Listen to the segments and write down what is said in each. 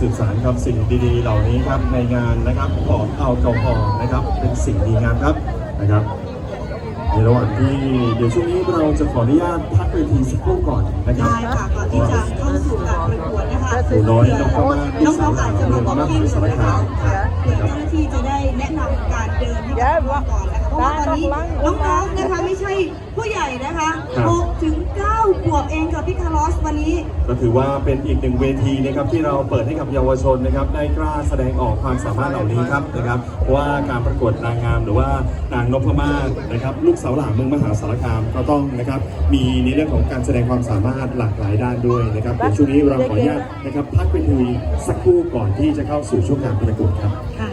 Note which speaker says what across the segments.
Speaker 1: สืบสารครับสิ่งดีๆ เหล่านี้ครับในงานนะครับปลอดแอลกอฮอล์นะครับ เป็นสิ่งดีงามครับนะครับ ในระหว่างที่เดี๋ยวช่วงนี้เราจะขออนุญาตพักเวทีสักครู่ก่อนนะครับ
Speaker 2: ได้ค่ะก่อนที่จะเข้าสู่การประกวดนะคะ
Speaker 1: หนูน้อยน้องพม่าที่
Speaker 2: น้
Speaker 1: สาว
Speaker 2: องๆ
Speaker 1: หลา
Speaker 2: อาจ
Speaker 1: น
Speaker 2: จะ
Speaker 1: เมื
Speaker 2: มา
Speaker 1: อง
Speaker 2: บอก
Speaker 1: มหา
Speaker 2: ที่
Speaker 1: สารคามครับ
Speaker 2: เพื่อ
Speaker 1: นะครับ
Speaker 2: เจ้าหน้าที่จะได้แนะนำการเดินให้กับน้องๆก่อนนะคะเพ ราะว่าตอนนี้น้องๆนะคะไม่ใช่ผู้ใหญ่นะคะ6ถึง9ขวบเองค่ะพี่คาร์ลอสวันนี้
Speaker 1: ก็ถือว่าเป็นอีกหนึ่งเวทีนะครับที่เราเปิดให้กับเยาวชนนะครับได้กล้าแสดงออกความสามารถเหล่านี้ครับนะครับเพราะว่าการประกวดนางงามหรือว่านางนพมาศนะครับลูกสาวหลานเมืองมหาสารคามก็ต้องนะครับมีในเรื่องของการแสดงความสามารถหลากหลายด้านด้วยนะครับเดี๋ยวช่วงนี้เราขออนุญาตนะครับพักไปคุยสักครู่ก่อนที่จะเข้าสู่ช่วงการประกวดครับ
Speaker 2: ค่ะ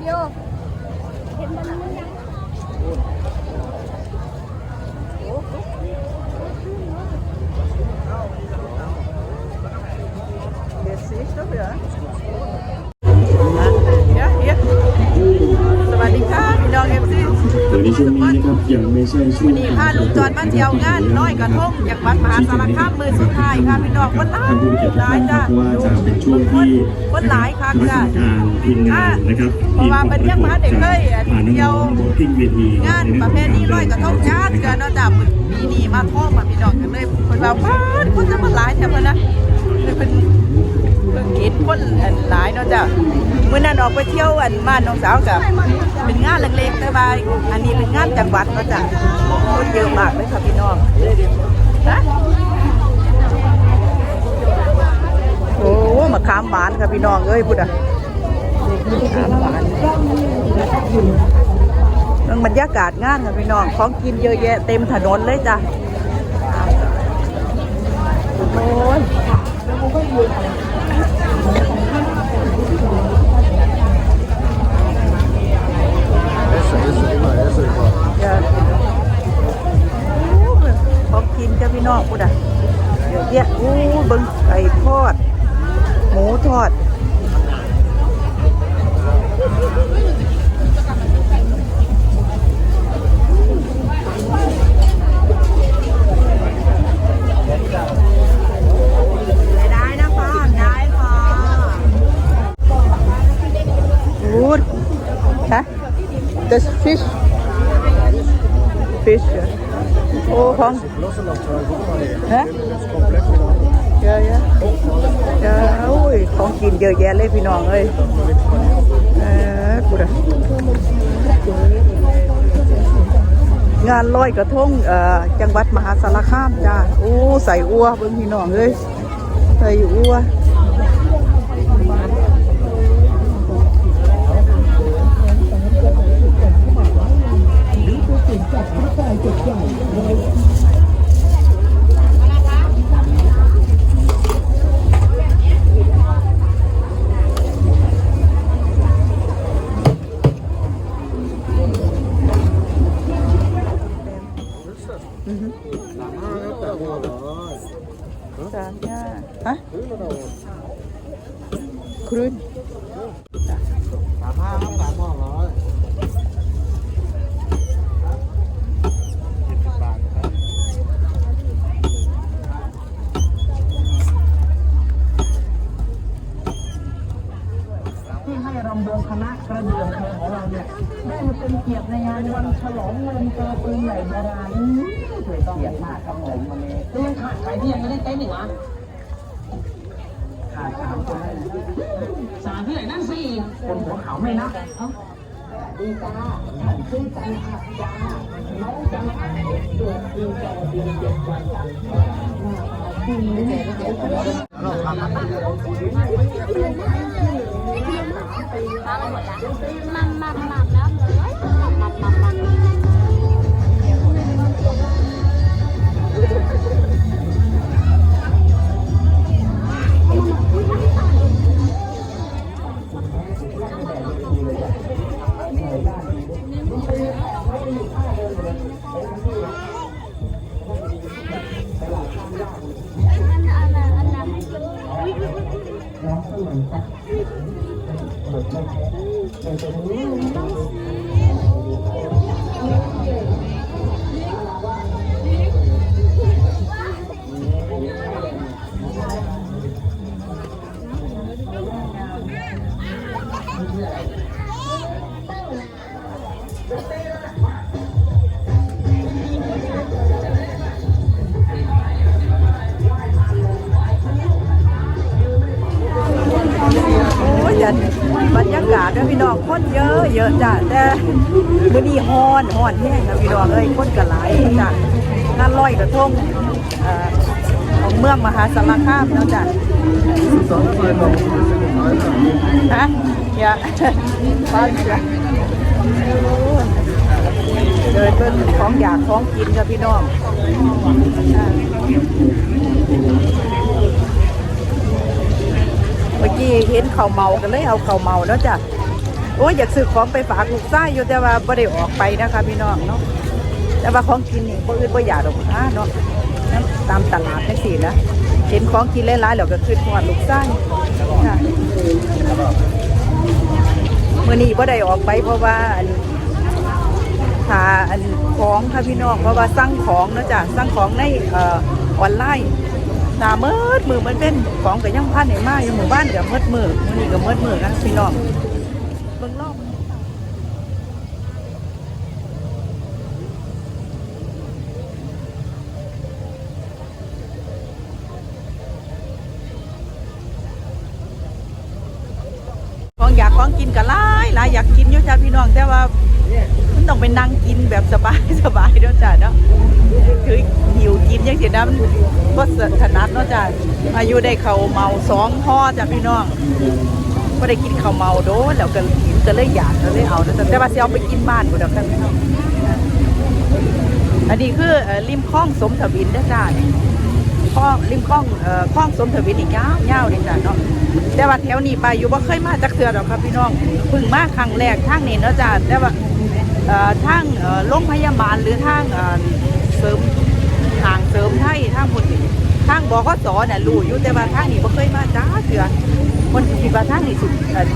Speaker 3: เดี๋ยวเห็นมันมันยัง
Speaker 4: สวัสดีค่ะพี่น้องเอฟซี
Speaker 1: เดี๋ยวในช่วงนี้นะครับยังไม่ใช่ช่ วง
Speaker 4: นี่พาลุงจอนมาเที่ยวงานน้อยกระทงจากวัดมหาสารคามมือสุดท้ายค่ะพี่น้องคนหลาย
Speaker 1: ท่านผู้มีเกียรติทุก
Speaker 4: หลาย
Speaker 1: ท่านค
Speaker 4: จ้า
Speaker 1: รับเพราะว่าจะเป็นช่วงที่
Speaker 4: คนหลายค่ะ
Speaker 1: คณะกร
Speaker 4: จ้าร
Speaker 1: มการทีมงานนะครับ
Speaker 4: เพราะว่าเป็นยังมาเด็กเคย
Speaker 1: พาน้
Speaker 4: เที่ยว
Speaker 1: องๆโบติ้งเวที
Speaker 4: งานประเภทนี้ร้อยกระทงงานกันเนาะจ้าปีนี้มาท่องมาพี่น้องกันเลยคนว่าป้าดคนจะมาหลายแถวนะเลยเป็น เพิ่งกินคนอันหลายเนาะจ้าเมื่อนั้นออกไปเที่ยวอันบ้านน้องสาวกับเป็นงานเล็กๆแต่ว่าอันนี้เป็นงานจังหวัดเนาะจ้าคนเยอะมากเลยค่ะพี่น้องนะโอ้มะขามหวานค่ะพี่น้องเอ้ยพุดอะมะขามหวานเรื่องบรรยากาศงานค่ะพี่น้องของกินเยอะแยะเต็มถนนเลยจ้ะโอ้ย จะขอกินจะพี่น้องกูด่ะเดี๋ยวเยอะอู้บึงไก่ทอด หมูทอดได้นะพูดฮะ the fish อะแยะเยอะโอ้ยของกินเยอะแยะเลยพี่น้องเอ้ยเออกูดะงานลอยกระทงเอ่อจังหวัดมหาสารคามจ้าโอ้ใส่อัวเบิ่งพี่น้องเอ้ยใส่อัว
Speaker 5: เอ้า
Speaker 6: ดีจ้าฉันชื่อจันทร์จ้าน้องจันทร์เกิดปีจอปีเจ็ดวันจันทร์ปีนี้
Speaker 3: มัมมัมมัมแล้วเลยมัมมัมมัมมัม
Speaker 4: โอ้ยจัดบรรยากาศนะพี่น้องคนเยอะเยอะจ้ะแต่มื้อนี้ฮ้อนฮ้อนแห้งนะพี่น้องเอ้ยคนก็หลายจ้ะงานลอยกระทงอของเมืองมหาสารคามเนาะจ้ะฮะ อย่าบ้านเดินเป็นของอยากของกินกับพี่น้องเมื่อกี้เห็นเขาเมากันเลยเอาเขาเมาแล้วจ้ะโอ้ยอยากซื้อของไปฝากลูกชายอยู่แต่ว่าไม่ได้ออกไปนะคะพี่น้องเนาะแต่ว่าของกินนี่บ่อื่นบ่อยากดอกนะเนาะตามตลาดนั่นสินะเห็นของกินหลายๆแล้วก็คือทอดลูกชายค่ะ เมื่อนี้บ่ได้ออกไปเพราะว่าอันหาอันของค่ะพี่น้องเพราะว่าสั่งของเนาะจ้ะสั่งของในเอ่อออนไลน์หนาเมิดมือมันเป็นของกับย่างพันใหนมาอยู่หมู่บ้านกับเมิดมือมื่อนี้กับเมิดมือนะพี่น้องเบิ่งรอบ ของอยากของกินก็หลายหลายอยากกินอยู่จ้ะพี่น้องแต่ว่ามันต้องไปนั่งกินแบบสบายสบายเนาะจ้ะเนาะคือหิวกินยังเสียน้ำก็ถนัดเนาะจ้ะอายุได้เขาเมาสองห่อจ้ะพี่น้องก็ได้กินเขาวเมาโดนแล้วก็กินก็เลยอยากก็เลยเอานะจ๊ะแต่ว่าเสิเอาไปกินบ้านกูเดี๋ยวกันพี่น้องอันนี้คือริมคลองสมทวินเด้จ้า คลองริมคลองเอ่อคลองสมทวินอีกยาวยาวนี่จ้ะเนาะแต่ว่าแถวนี้ไปอยู่บ่เคยมาจักเทื่อหรอกครับพี่น้องเพิ่งมาครั้งแรกทางนี้เนาะจ้ะแต่ว่าเอ่อทางเอ่อโรงพยาบาลหรือทางเอ่อเสริมทางเสริมไทยทางคนทางบกสน่ะรู้อยู่แต่ว่าทางนี้บ่เคยมาจ้าเถื่อคนคิดว่าทางนี้สุดอ่อ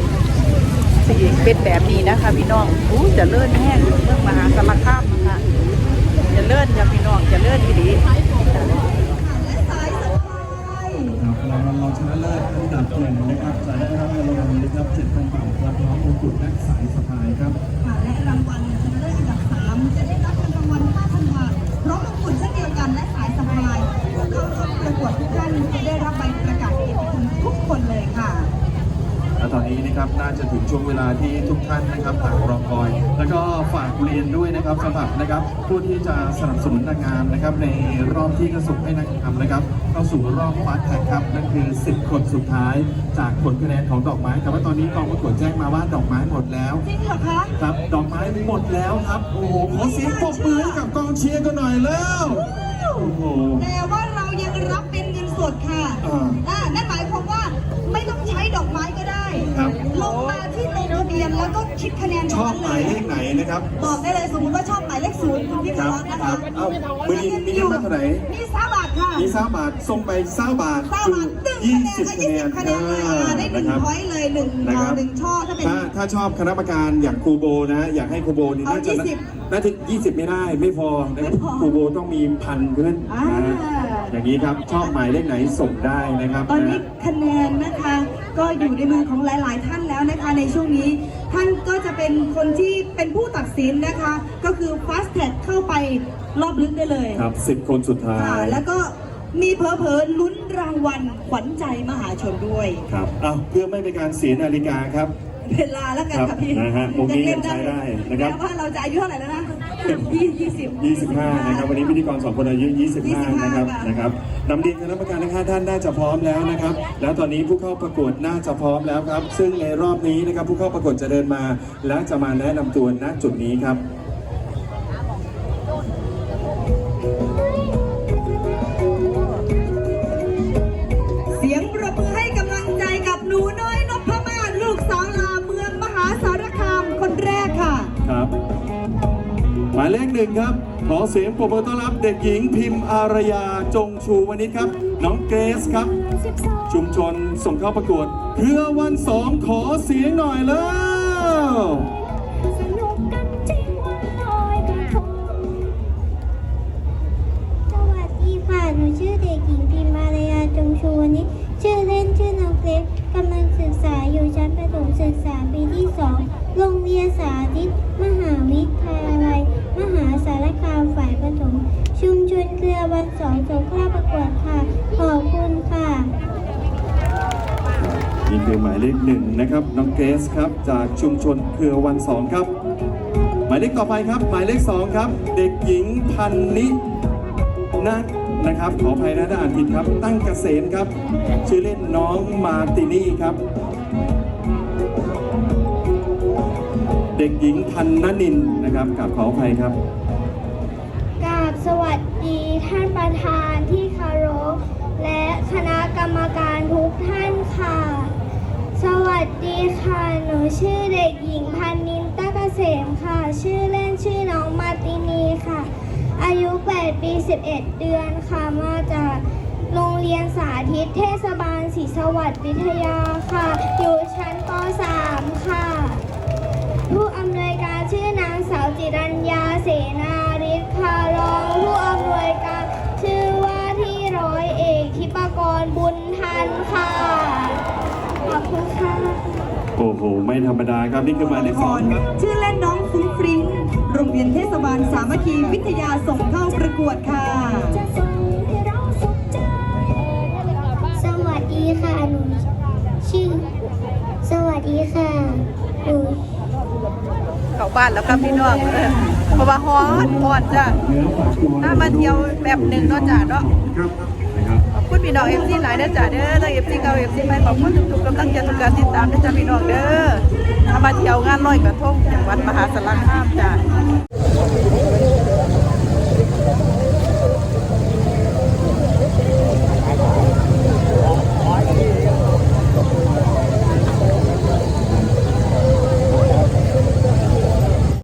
Speaker 4: สิเป็นแบบนี้นะคะพี่น้องอู้จะเลื่อนแห้งเมืองมหาสารคาม
Speaker 1: แล้
Speaker 2: วก็
Speaker 1: ฝากเรียนด้วยนะครับสำหรับนะครับผู้ที่จะสนับสนุนนางงามนะครับ ในรอบที่กระสุนให้นางงามนะครับเข้าสู่รอบฟาสแท็กครับนั่นคือ 10 คนสุดท้ายจากผลคะแนนของดอกไม้ แต่ว่าตอนนี้กองประกวดแจ้งมาว่าดอกไม้หมดแล้ว
Speaker 2: จริงเหรอคะ
Speaker 1: ครับดอกไม้หมดแล้วครับโอ้โหขอเสียงปรบมือให้กับกองเชียร์กันหน่อยแล้วโอ้โห
Speaker 2: แต่ว่าเรายังรับเป็นเงินสดค่ะ
Speaker 1: อ่า
Speaker 2: อ่านั่น คิด
Speaker 1: คะ
Speaker 2: แนน
Speaker 1: ชอบหมายเลขไหนนะครับ
Speaker 2: บอกได้เลยสมมติว่าชอบหมายเลขศูนย์คุณพี่
Speaker 1: ค
Speaker 2: พ
Speaker 1: รับ
Speaker 2: ลนะ
Speaker 1: ครั
Speaker 2: คะ
Speaker 1: บเอ้ามือนี้มีเงินมาเท่าไหร่
Speaker 2: มีสามบาทค่ะ
Speaker 1: มีสามบาทส่งไปสามบาท
Speaker 2: สาม
Speaker 1: คื
Speaker 2: บา
Speaker 1: อ
Speaker 2: ทหนึ่ง
Speaker 1: ยี่
Speaker 2: คะ
Speaker 1: สิบ
Speaker 2: แนน
Speaker 1: คะ
Speaker 2: ยี่
Speaker 1: แน
Speaker 2: สิ
Speaker 1: น
Speaker 2: บคะแนนเลยอ่าได้หนึ่ง
Speaker 1: นะครับ
Speaker 2: พอยต์เลยหนึ่ง
Speaker 1: นะครับ
Speaker 2: หนึ่งช่อถ้าเป็น
Speaker 1: ถ้าถ้าชอบคณะกรรมการอย่างครูโบนะ อยากให้ครูโบนี่
Speaker 2: เอา
Speaker 1: น่าจะ
Speaker 2: 20
Speaker 1: น่าจะ20 ไม่ได้ไม่พอนะครับ
Speaker 2: ไม่พอ
Speaker 1: ครูโบต้องมีพันขึ้น
Speaker 2: อ่า
Speaker 1: นะอย่างนี้ครับชอบหมายเลขไหนส่งได้นะครับ
Speaker 2: ตอนนี้
Speaker 1: นะ
Speaker 2: คะแนนนะคะ ก็อยู่ในมือของหลาย ๆ ท่านแล้วนะคะ ในช่วงนี้ ท่านก็จะเป็นคนที่เป็นผู้ตัดสินนะคะ ก็คือ fast tag เข้าไปรอบลึกได้เลย
Speaker 1: ครับ10คนสุดท้า
Speaker 2: ค่ะ
Speaker 1: ย
Speaker 2: แล้วก็มีเพอเพอๆลุ้นรางวัลขวัญใจมหาชนด้วย
Speaker 1: ครับเอาเพื่อไม่เป็นการเสียนาฬิกาครับ
Speaker 2: เวลาแล้วกัน
Speaker 1: ครั
Speaker 2: ค่ะ
Speaker 1: บ
Speaker 2: พี่
Speaker 1: นะฮะมุมนี้ยังใช้ได้นะครับ
Speaker 2: แม้ว่าเราจะอายุเท่าไหร่แล้วนะ ยี่ยี่สิบ
Speaker 1: 25 นะครับ วันนี้พิธีกรสองคนอายุ 25 นะครับ
Speaker 2: ค่ะ
Speaker 1: นะครับนำเรียนคณะกรรมการทั้งห้าท่านน่าจะพร้อมแล้วนะครับ แล้วตอนนี้ผู้เข้าประกวดน่าจะพร้อมแล้วครับ ซึ่งในรอบนี้นะครับผู้เข้าประกวดจะเดินมา และจะมาแนะนำตัวณจุดนี้ครับ
Speaker 2: เล
Speaker 1: ขหนึ่งครับ ขอเสียงปรบมือต้อนรับเด็กหญิงพิมพ์อารยาจงชูวณิชครับ น้องเกรซครับ ชุมชนส่งเข้าประกวดเพื่อวันสองขอเสียงหน่อยแล้ว
Speaker 3: สวัสดีค่ะหนูชื่อเด็กหญิงพิมมารยาจงชูวันนี้ชื่อเล่นชื่อน้องเล็กกำลังศึกษาอยู่ชั้นประถมศึกษาปีที่สองโรงเรียนสาธิต มหาวิทยาลัย มหาสารคามฝ่ายประถมชุมชนเครือวันสองสงเข้าประกวดค่ะ ขอบคุณค่ะ
Speaker 1: นี่คือหมายเลขหนึ่งนะครับน้องเกรซครับจากชุมชนเครือวันสองครับ หมายเลขต่อไปครับ หมายเลขสองครับ เด็กหญิงพันนินัทนะครับ ขออภัยนะถ้าอ่านผิดครับ ตั้งเกษมครับ ชื่อเล่นน้องมาร์ตินี่ครับ ด็กหญิงพันนนินนะครับกับขออภัยครับ
Speaker 3: กราบสวัสดีท่านประธานที่เคารพและคณะกรรมการทุกท่านค่ะ สวัสดีค่ะ หนูชื่อเด็กหญิงพันนินตะเกษมค่ะ ชื่อเล่นชื่อน้องมาตินีค่ะ อายุ 8 ปี 11 เดือนค่ะ มาจากโรงเรียนสาธิตเทศบาลศรีสวัสดิ์วิทยาค่ะ อยู่ชั้นป .3 ค่ะ ชื่อนางสาวจิรัญญาเสนาฤทธิ์ค่ะรองผู้อำนวยการ ชื่อว่าที่ร้อยเอกทิปกรบุญทันค่ะ ขอบคุณค่ะ
Speaker 1: โอ้โห ไม่ธรรมดาครับ นี่คือหมายเลขสองครับ
Speaker 2: ชื่อเล่นน้องฟุ้งฟริ้งโรงเรียนเทศบาลสามัคคีวิทยาส่งเข้าประกวดค่ะ
Speaker 3: จะส่งให้เราสุขใจสวัสดีค่ะ หนู ชื่อ สวัสดีค่ะ หนู
Speaker 4: เข้าบ้านแล้วครับพี่น้องเพราะว่าฮ้อนฮ้อนจ้ะถ้ามาเที่ยวแบบหนึ่งเนาะจ้ะเนาะขอบคุณพี่น้องเอฟซีหลายนะจ๊ะเด้อทั้งเอฟซีเก่าเอฟซีใหม่ขอบคุณทุกๆกำลังใจทุกการติดตามนะจ๊ะพี่น้องเด้อถ้ามาเที่ยวงานลอยกระทงจังหวัดมหาสารคามจ้ะ